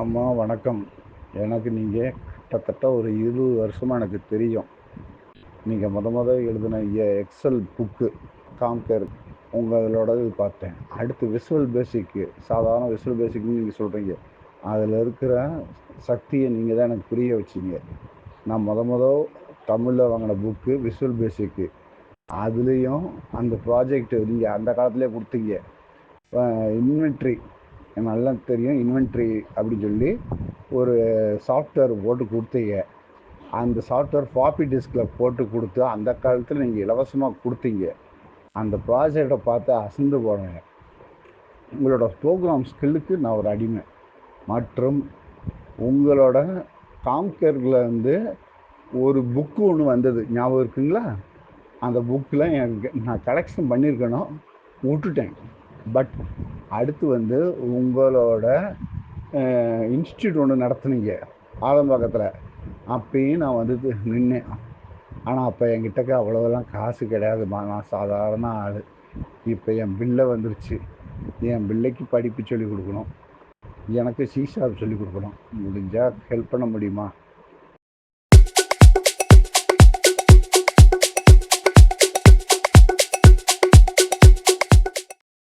அம்மா வணக்கம். எனக்கு நீங்கள் கிட்டத்தட்ட ஒரு இருபது வருஷமாக எனக்கு தெரியும். நீங்கள் முத முத எழுதின எக்ஸல் புக்கு காம்கேர் உங்களோட இது பார்த்தேன். அடுத்து விசுவல் பேசிக்கு சாதாரண விசுவல் பேசிக்னு நீங்கள் சொல்கிறீங்க அதில் இருக்கிற சக்தியை நீங்கள் தான் எனக்கு புரிய வச்சீங்க. நான் முத முத தமிழில் வாங்கின புக்கு விசுவல் பேசிக்கு அதுலேயும் அந்த ப்ராஜெக்ட் நீங்கள் அந்த காலத்திலே கொடுத்தீங்க. இன்வென்ட்ரி எனக்கு நல்லா தெரியும் இன்வென்ட்ரி அப்படின்னு சொல்லி ஒரு சாஃப்ட்வேர் போட்டு கொடுத்தீங்க. அந்த சாஃப்ட்வேர் ஃபாப்பி டிஸ்கில் போட்டு கொடுத்து அந்த காலத்தில் நீங்கள் இலவசமாக கொடுத்தீங்க. அந்த ப்ராஜெக்டை பார்த்து அசந்து போனேன். உங்களோட ப்ரோக்ராம் ஸ்கில்லுக்கு நான் ஒரு அடிமை. மற்றும் உங்களோட காம்கேர்கில் வந்து ஒரு புக்கு ஒன்று வந்தது. ஞாபகம் இருக்குங்களா? அந்த புக்கில் எனக்கு நான் கலெக்ஷன் பண்ணியிருக்கணும். விட்டுட்டேன். பட் அடுத்து வந்து உங்களோட இன்ஸ்டியூட் ஒன்று நடத்துனீங்க ஆலம்பாக்கத்தில். அப்பயும் நான் வந்து நின்னேன். ஆனால் அப்போ என்கிட்டக்க அவ்வளோதெல்லாம் காசு கிடையாதுமா. நான் சாதாரண ஆள். இப்போ என் பிள்ளை வந்துருச்சு. என் பிள்ளைக்கு படிப்பு சொல்லிக் கொடுக்கணும். எனக்கு சீசாப் சொல்லிக் கொடுக்கணும். முடிஞ்சால் ஹெல்ப் பண்ண முடியுமா?